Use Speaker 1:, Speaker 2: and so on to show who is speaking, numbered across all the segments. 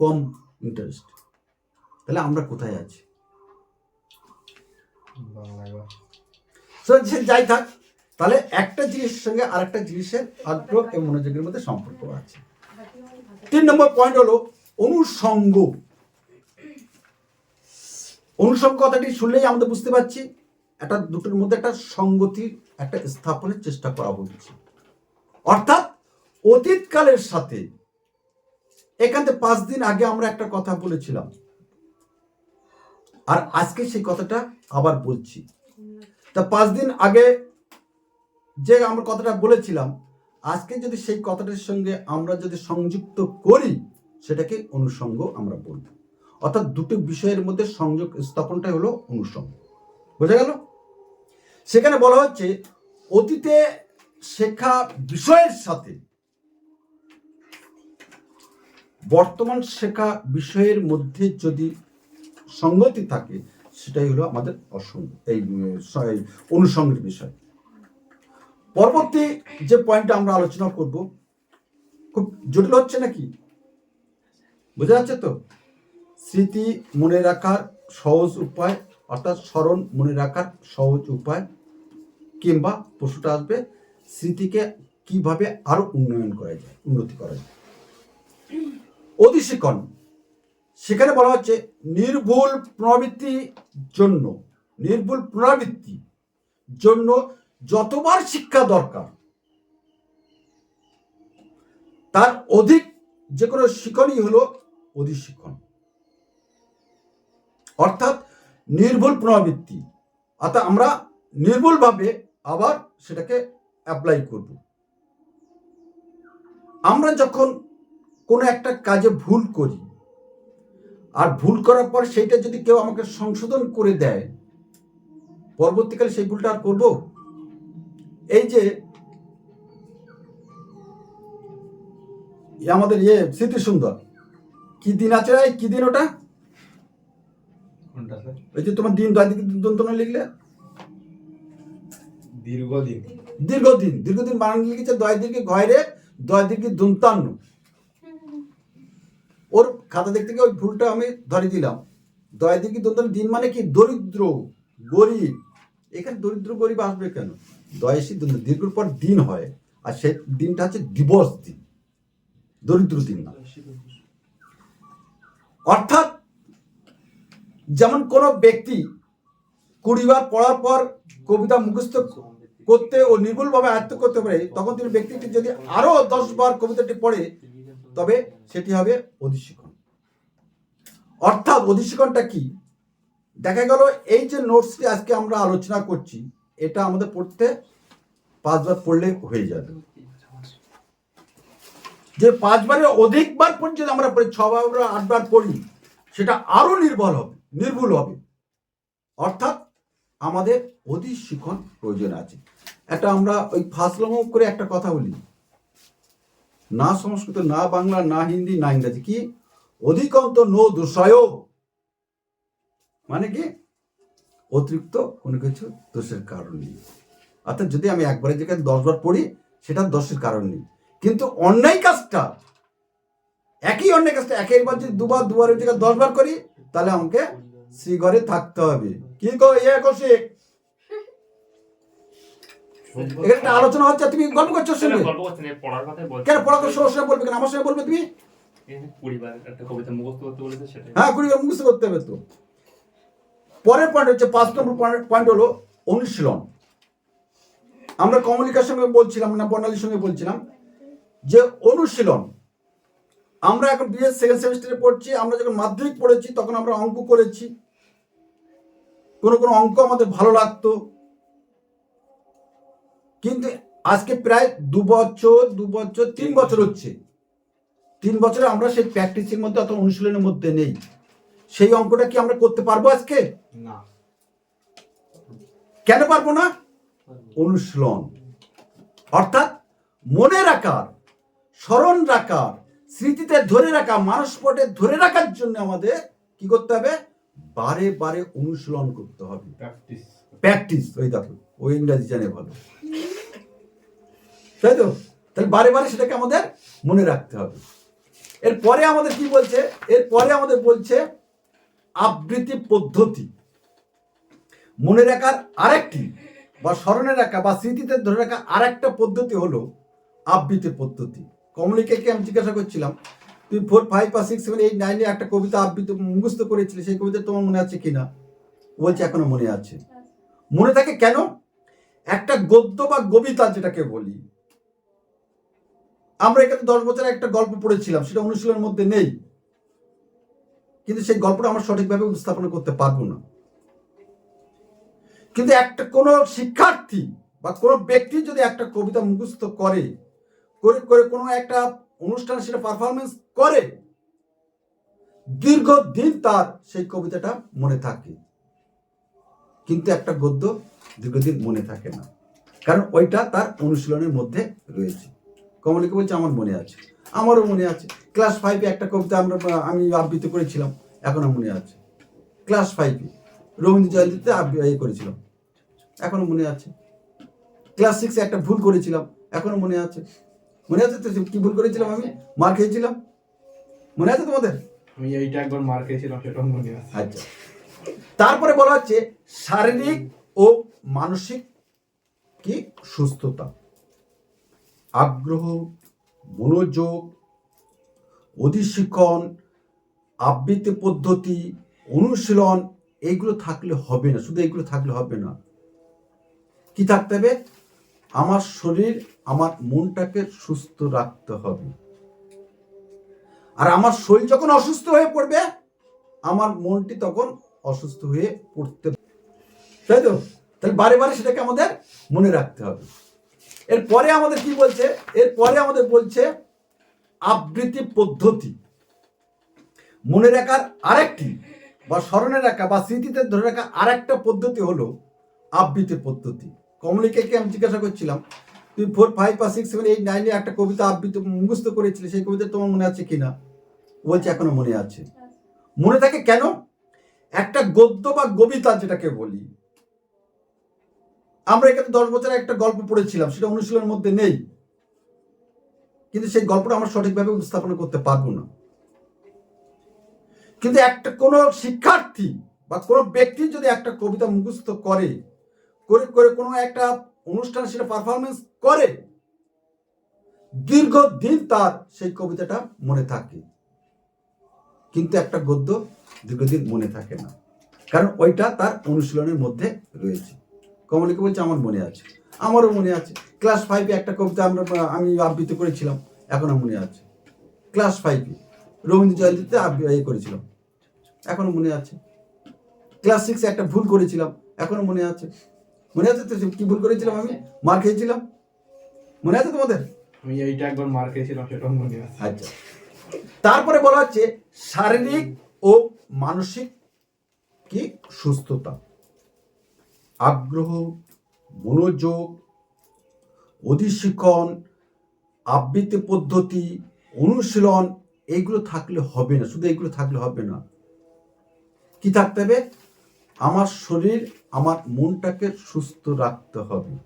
Speaker 1: কম interest তাহলে আমরা কোথায় আছি? যাই থাক তাহলে একটা জিনিসের সঙ্গে আরেকটা জিনিসের আগ্রহ এবং মনোযোগের মধ্যে সম্পর্ক আছে। তিন নম্বর পয়েন্ট হলো অনুষঙ্গ অনুষঙ্গ কথাটি শুনলেই আমাদের বুঝতে পারছি একটা দুটোর মধ্যে একটা সঙ্গতি একটা স্থাপনের চেষ্টা করা হচ্ছে। অর্থাৎ অতীতকালের সাথে এখান পাঁচ দিন আগে আমরা একটা কথা বলেছিলাম। আর আজকে সেই কথাটা আবার বলছি। তা পাঁচ দিন আগে যে আমরা কথাটা বলেছিলাম, আজকে যদি সেই কথাটার সঙ্গে আমরা যদি সংযুক্ত করি, সেটাকে অনুষঙ্গ আমরা বলব। অর্থাৎ দুটো বিষয়ের মধ্যে সংযোগ স্থাপনটাই হলো অনুষঙ্গ। বোঝা গেল? সেখানে বলা হচ্ছে, অতীতে শেখা বিষয়ের সাথে বর্তমান শেখা বিষয়ের মধ্যে যদি সঙ্গতি থাকে, সেটাই হলো আমাদের এই এই অনুষঙ্গের বিষয়। পরবর্তী যে পয়েন্টটা আমরা আলোচনা করব, খুব জটিল হচ্ছে নাকি? বোঝা যাচ্ছে তো? স্মৃতি মনে রাখার সহজ উপায়, অর্থাৎ স্মরণ মনে রাখার সহজ উপায়, কিংবা প্রশ্নটা আসবে, স্মৃতিকে কীভাবে আরও উন্নয়ন করা যায়, উন্নতি করা যায়? অধিশিক্ষণ সেখানে বলা হচ্ছে নির্ভুল পুনরাবৃত্তির জন্য, নির্ভুল পুনরাবৃত্তি জন্য যতবার শিক্ষা দরকার, তার অধিক যে কোনো শিক্ষণই হলো অধিশিক্ষণ অর্থাৎ নির্ভুল পুনরাবৃত্তি অর্থাৎ আমরা নির্ভুলভাবে আবার সেটাকে অ্যাপ্লাই করব। আমরা যখন কোনো একটা কাজে ভুল করি। আর ভুল করার পর সেইটা যদি কেউ আমাকে সংশোধন করে দেয় পরবর্তীকালে সেই ভুলটা আর করব? এই যে আমাদের ইয়ে স্মৃতি সুন্দর কি দিন আছে? কি দিন ওটা? ওই যে তোমার দিন দন্তনা লিখলে?
Speaker 2: দীর্ঘদিন।
Speaker 1: দীর্ঘদিন দীর্ঘদিন বানান লিখেছে দয় দিকে গয়রে দয় দন্তান্ন ওর খাতা দেখতে গিয়ে ওই ভুলটা আমি ধরে দিলাম দয় দিকে দন্তান্ন দিন মানে কি? দরিদ্র, গরিব। এখানে দরিদ্র, গরিব আসবে কেন? দয়সী দীর্ঘর পর দিন হয়, আর সে দিনটা হচ্ছে দিবস দিন। দরিদ্র দিন না। অর্থাৎ যেমন কোনো ব্যক্তি কুড়িবার পড়ার পর কবিতা মুখস্থ করতে ও নির্ভুলভাবে আয়ত্ত করতে পারে, তখন তিনি ব্যক্তিটি যদি আরও দশ বার কবিতাটি পড়ে তবে সেটি হবে অধিশিক্ষণ। অর্থাৎ অধিশিক্ষণটা কি? দেখা গেল এই যে নোটসটি আজকে আমরা আলোচনা করছি, এটা আমাদের পড়তে পাঁচবার পড়লে হয়ে যাবে। যে পাঁচবারের অধিকবার পর্যন্ত আমরা পড়ি, ছবার আটবার পড়ি, সেটা আরও নির্ভর হবে, নির্ভুল হবে। অর্থাৎ আমাদের অধিক প্রয়োজন আছে। একটা আমরা ওই ফাসলম করে একটা কথা বলি না সংস্কৃত, না বাংলা, না হিন্দি, না ইংরাজি, কি? অধিকন্ত নো দোষায় মানে কি? অতিরিক্ত কোনো কিছু দোষের কারণ নেই। অর্থাৎ যদি আমি একবারের জায়গায় দশবার পড়ি, সেটা দোষের কারণ নেই। কিন্তু অন্যায় কাজটা, একই অন্যায় কাজটা একবার যদি দুবার, দুবারের জায়গায় দশবার করি, তাহলে আমাকে শ্রীঘরে থাকতে হবে। কি গো ইয়ে কৌশিক? এখানে আলোচনা হচ্ছে তুমি গল্প করছ
Speaker 3: সেটা গল্প করছেন পড়ার কথাই বলছেন
Speaker 1: কেন পড়া করে সঙ্গে বলবে কেন? আমার সঙ্গে বলবে তুমি?
Speaker 3: পরিবার একটা কবিতা মুখস্থ করতে বলেছে সেটাই।
Speaker 1: হ্যাঁ কুড়ি মুখস্থ করতে হবে তো। পরের পয়েন্ট হচ্ছে পাঁচ নম্বর পয়েন্ট হলো অনুশীলন। আমরা কমলিকার সঙ্গে বলছিলাম না বর্ণালীর সঙ্গে বলছিলাম যে অনুশীলন। আমরা এখন বিএস সেকেন্ড সেমিস্টারে পড়ছি আমরা যখন মাধ্যমিক পড়েছি তখন আমরা অঙ্ক করেছি। কোনো কোনো অঙ্ক আমাদের ভালো লাগতো। কিন্তু আজকে প্রায় দু বছর দু বছর তিন বছর হচ্ছে। তিন বছরে আমরা সেই প্র্যাকটিসের মধ্যে অত অনুশীলনের মধ্যে নেই। সেই অঙ্কটা কি আমরা করতে পারব আজকে?
Speaker 2: না।
Speaker 1: কেন পারব না? অনুশীলন। অর্থাৎ মনে রাখার স্মরণ রাখার স্মৃতিতে ধরে রাখা মানসপটে ধরে রাখার জন্য আমাদের কি করতে হবে? বারে বারে অনুশীলন করতে হবে।
Speaker 2: প্র্যাকটিস
Speaker 1: প্র্যাকটিস ওই দেখো ওই ইংরাজি জানে ভালো। তাই তো? তাহলে বারে বারে সেটাকে আমাদের মনে রাখতে হবে। এরপরে আমাদের কি বলছে? এরপরে আমাদের বলছে আবৃত্তি পদ্ধতি। মনে রাখার আরেকটি বা স্মরণে রাখা বা স্মৃতিতে ধরে রাখা আরেকটা পদ্ধতি হলো আবৃত্তি পদ্ধতি। কমলিকাকে আমি জিজ্ঞাসা করছিলাম, তুই ফোর ফাইভ বা সিক্স সেভেন এইট নাইনে একটা কবিতা আবৃত্তি মুখস্থ করেছিলি, সেই কবিতা তোমার মনে আছে কিনা? বলছে, এখনও মনে আছে। মনে থাকে কেন? একটা গদ্য বা কবিতা যেটাকে বলি আমরা এখানে দশ বছরে একটা গল্প পড়েছিলাম, সেটা অনুশীলনের মধ্যে নেই। কিন্তু সেই গল্পটা আমরা সঠিকভাবে উপস্থাপন করতে পারব না। কিন্তু একটা কোনো শিক্ষার্থী বা কোনো ব্যক্তি যদি একটা কবিতা মুখস্থ করে করে করে কোনো একটা অনুষ্ঠানে সেটা পারফরমেন্স করে, দীর্ঘদিন তার সেই কবিতাটা মনে থাকে। কিন্তু একটা গদ্য দীর্ঘদিন মনে থাকে না। কারণ ওইটা তার অনুশীলনের মধ্যে রয়েছে। কমলিকে বলছে আমার মনে আছে। আমারও মনে আছে। ক্লাস ফাইভে একটা কবিতা আমরা আমি আবৃত্তি করেছিলাম এখনও মনে আছে। ক্লাস ফাইভে রবীন্দ্র জয়ন্তীতে ইয়ে করেছিলাম। এখনও মনে আছে। ক্লাস সিক্সে একটা ভুল করেছিলাম এখনও মনে আছে। মনে আছে তো কি ভুল করেছিলাম আমি? মার খেয়েছিলাম? মনে আছে তোমাদের?
Speaker 2: আমি এইটা একবার মার খেয়েছিলাম সেটাও মনে আছে।
Speaker 1: আচ্ছা। তারপরে বলা হচ্ছে শারীরিক ও মানসিক কি সুস্থতা? আগ্রহ, মনোযোগ, অধিশিক্ষণ, আবৃত্তি পদ্ধতি, অনুশীলন এইগুলো থাকলে হবে না। শুধু এইগুলো থাকলে হবে না। কি থাকতে হবে? আমার শরীর, আমার মনটাকে সুস্থ রাখতে হবে। আর আমার শরীর যখন অসুস্থ হয়ে পড়বে, আমার মনটি তখন অসুস্থ হয়ে পড়তে তাই তো? তাহলে বারে বারে সেটাকে আমাদের মনে রাখতে হবে। এরপরে আমাদের কি বলছে? এরপরে আমাদের বলছে আবৃত্তি পদ্ধতি। মনে রাখার আরেকটি বা স্মরণে রাখা বা স্মৃতিতে ধরে রাখা আরেকটা পদ্ধতি হলো আবৃত্তি পদ্ধতি। কমলিকাকে আমি জিজ্ঞাসা করছিলাম? তুই ফোর ফাইভ বা সিক্স সেভেন এইট নাইনে একটা কবিতা আবৃত্তি মুখস্থ করেছিলি, সেই কবিতা তোমার মনে আছে কিনা? বলছে, এখনও মনে আছে। মনে থাকে কেন? একটা গদ্য বা কবিতা যেটাকে বলি আমরা এখানে দশ বছরে একটা গল্প পড়েছিলাম, সেটা অনুশীলনের মধ্যে নেই। কিন্তু সেই গল্পটা আমরা সঠিকভাবে উপস্থাপন করতে পারব না। কিন্তু একটা কোনো শিক্ষার্থী বা কোনো ব্যক্তি যদি একটা কবিতা মুখস্থ করে করে করে কোনো একটা অনুষ্ঠানে সেটা পারফরমেন্স করে, দীর্ঘদিন তার সেই কবিতাটা মনে থাকে। কিন্তু একটা গদ্য দীর্ঘদিন মনে থাকে না। কারণ ওইটা তার অনুশীলনের মধ্যে রয়েছে। কমলিকে বলছে আমার মনে আছে। আমারও মনে আছে। ক্লাস ফাইভে একটা কবিতা আমরা আমি আবৃত্তি করেছিলাম এখনও মনে আছে। ক্লাস ফাইভে রবীন্দ্র জয়ন্তীতে ইয়ে করেছিলাম। এখনও মনে আছে। ক্লাস সিক্সে একটা ভুল করেছিলাম এখনও মনে আছে। মনে আছে তো কি ভুল করেছিলাম আমি? মার খেয়েছিলাম? মনে আছে তোমাদের?
Speaker 2: আমি এইটা একবার মার খেয়েছিলাম সেটাও মনে আছে।
Speaker 1: আচ্ছা। তারপরে বলা হচ্ছে শারীরিক ও মানসিক কি সুস্থতা? আগ্রহ, মনোযোগ, অধিশিক্ষণ, আবৃত্তি পদ্ধতি, অনুশীলন, এইগুলো থাকলে হবে না। শুধু এইগুলো থাকলে হবে না। কি থাকতে হবে? আমার শরীর, আমার মনটাকে সুস্থ রাখতে হবে।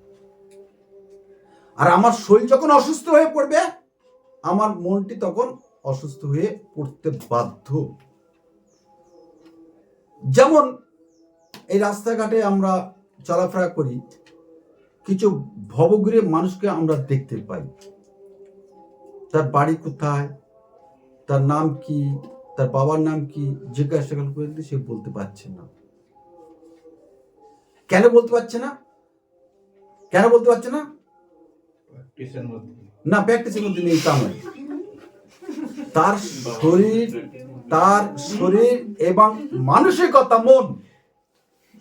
Speaker 1: আর আমার শরীর যখন অসুস্থ হয়ে পড়বে, আমার মনটি তখন অসুস্থ হয়ে পড়তে বাধ্য। যেমন এই রাস্তাঘাটে আমরা চলাফেরা করি কিছু ভবঘুরে মানুষকে আমরা দেখতে পাই। তার বাড়ি কোথায় তার নাম কি তার বাবার নাম কি জিজ্ঞাসা করে সে বলতে পারছে না। কেন বলতে পারছে না? কেন বলতে পারছে না? না প্র্যাকটিসের মধ্যে নেই তা নয়। তার শরীর তার শরীর এবং মানসিকতা মন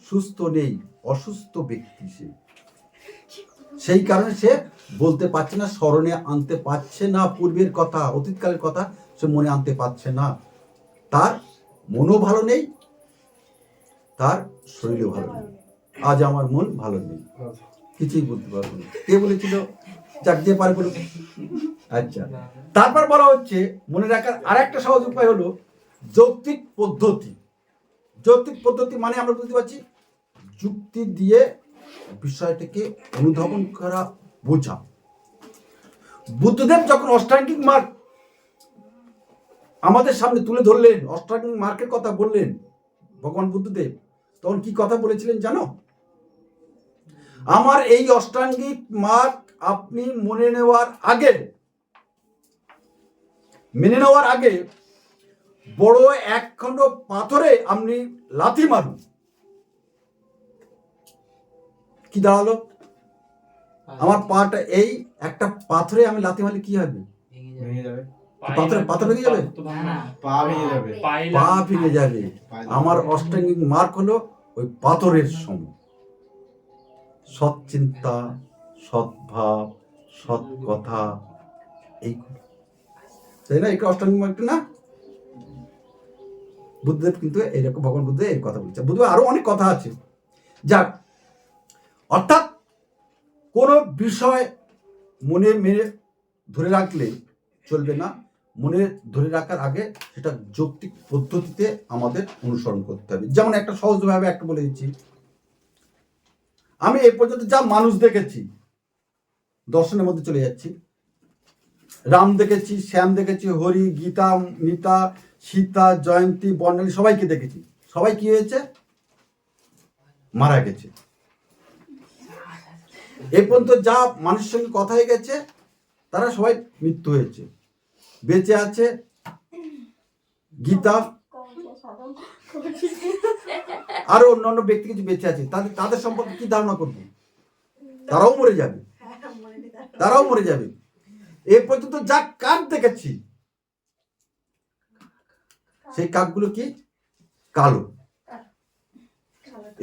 Speaker 1: সুস্থ নেই। অসুস্থ ব্যক্তি সে। সেই কারণে সে বলতে পারছে না, স্মরণে আনতে পারছে না, পূর্বের কথা, অতীতকালের কথা সে মনে আনতে পারছে না। তার মনও ভালো নেই, তার শরীরও ভালো নেই। আজ আমার মন ভালো নেই। কিছুই বলতে পারব না। কে বলেছিল? যাক, যে পারে বলুক। আচ্ছা। তারপর বলা হচ্ছে, মনে রাখার আর একটা সহজ উপায় হলো যৌক্তিক পদ্ধতি। যৌক্তিক পদ্ধতি মানে আমরা বুঝতে পারছি যুক্তি দিয়ে বিষয়টাকে অনুধাবন করা বোঝা। বুদ্ধদেব যখন অষ্টাঙ্গিক মার্গ আমাদের সামনে তুলে ধরলেন, অষ্টাঙ্গিক মার্কের কথা বললেন ভগবান বুদ্ধদেব, তখন কি কথা বলেছিলেন জানো? আমার এই অষ্টাঙ্গিক মার্ক আপনি মনে নেওয়ার আগে, মেনে নেওয়ার আগে বড় একখণ্ড পাথরে আপনি লাথি মারুন। কি দাঁড়াল? আমার পাটা এই একটা পাথরে আমি লাথি মারলে কি হবে?
Speaker 2: ভেঙে যাবে।
Speaker 1: পাথরে- পাথর ভেঙে যাবে?
Speaker 2: পা ভেঙে যাবে।
Speaker 1: পা ভেঙে যাবে। আমার অষ্টাঙ্গিক মার্ক হলো ওই পাথরের সম সৎ চিন্তা সদ্ভাব সৎ কথা এই তাই না? এটা অষ্টাঙ্গিক মার্ক না? বুদ্ধদেব কিন্তু এইরকম ভগবান বুদ্ধদেব এই কথা বলছে। বুদ্ধদেব আরও অনেক কথা আছে। যাক অর্থাৎ কোন বিষয় মনে মেনে ধরে রাখলে চলবে না। মনে ধরে রাখার আগে সেটা যৌক্তিক পদ্ধতিতে আমাদের অনুসরণ করতে হবে। যেমন একটা সহজভাবে একটা বলে দিচ্ছি। আমি এই পর্যন্ত যা মানুষ দেখেছি, দর্শনের মধ্যে চলে যাচ্ছি। রাম দেখেছি, শ্যাম দেখেছি, হরি, গীতা, নিতা, সীতা, জয়ন্তী, বর্ণালী সবাইকে দেখেছি। সবাই কি হয়েছে? মারা গেছে। এ পর্যন্ত যা মানুষের সঙ্গে কথা হয়ে গেছে, তারা সবাই মৃত্যু হয়েছে। বেঁচে আছে গীতা। আরও অন্যান্য ব্যক্তি কিছু বেঁচে আছে, তাদের তাদের সম্পর্কে কি ধারণা করব? তারাও মরে যাবে। তারাও মরে যাবে। এ পর্যন্ত যা কাক দেখেছি, সেই কাকগুলো কি? কালো।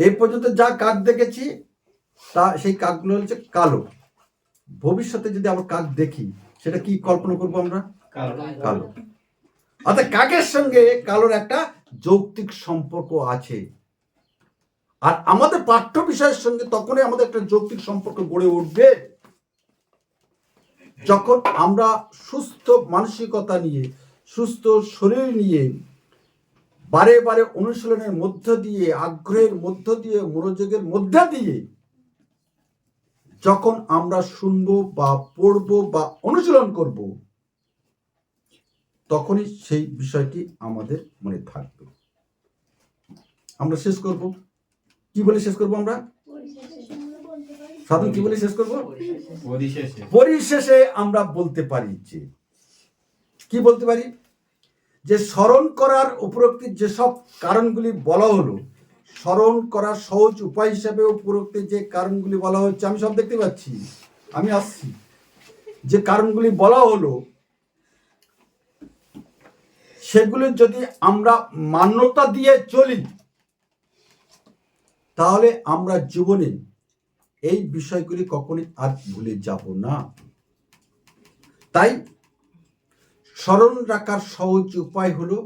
Speaker 1: এই পর্যন্ত যা কাক দেখেছি তা সেই কাকগুলো হচ্ছে কালো। ভবিষ্যতে যদি আবার কাক দেখি সেটা কি কল্পনা করব আমরা?
Speaker 2: কালো।
Speaker 1: কালো। অর্থাৎ কাকের সঙ্গে কালোর একটা যৌক্তিক সম্পর্ক আছে। আর আমাদের পাঠ্য বিষয়ের সঙ্গে তখনই আমাদের একটা যৌক্তিক সম্পর্ক গড়ে উঠবে যখন আমরা সুস্থ মানসিকতা নিয়ে সুস্থ শরীর নিয়ে বারে বারে অনুশীলনের মধ্য দিয়ে আগ্রহের মধ্য দিয়ে মনোযোগের মধ্য দিয়ে যখন আমরা শুনব বা পড়ব বা অনুশীলন করব তখনই সেই বিষয়টি আমাদের মনে থাকবে। আমরা শেষ করব? কি বলে শেষ করব আমরা? সাধন কি বলে শেষ করব?
Speaker 2: পরিশেষে
Speaker 1: আমরা বলতে পারি যে কি বলতে পারি? যে স্মরণ করার উপরোক্ত যেসব কারণগুলি বলা হলো স্মরণ করার সহজ উপায় হিসাবে উপরোক্ত যে কারণগুলি বলা হচ্ছে, আমি সব দেখতে পাচ্ছি। আমি আসছি। যে কারণগুলি বলা হলো, সেগুলি যদি আমরা মান্যতা দিয়ে চলি, তাহলে আমরা জীবনে এই বিষয়গুলি কখনই আর ভুলে যাব না। তাই স্মরণ রাখার সহজ উপায় হলো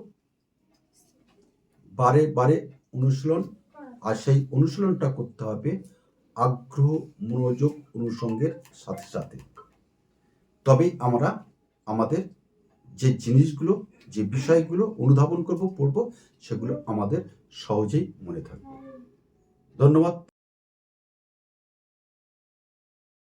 Speaker 1: বারে বারে অনুশীলন আর সেই অনুশীলনটা করতে হবে আগ্রহ মনোযোগ অনুষঙ্গের সাথে সাথে। তবে আমরা আমাদের যে জিনিসগুলো, যে বিষয়গুলো অনুধাবন করব, পড়ব, সেগুলো আমাদের সহজেই মনে থাকবে। ধন্যবাদ।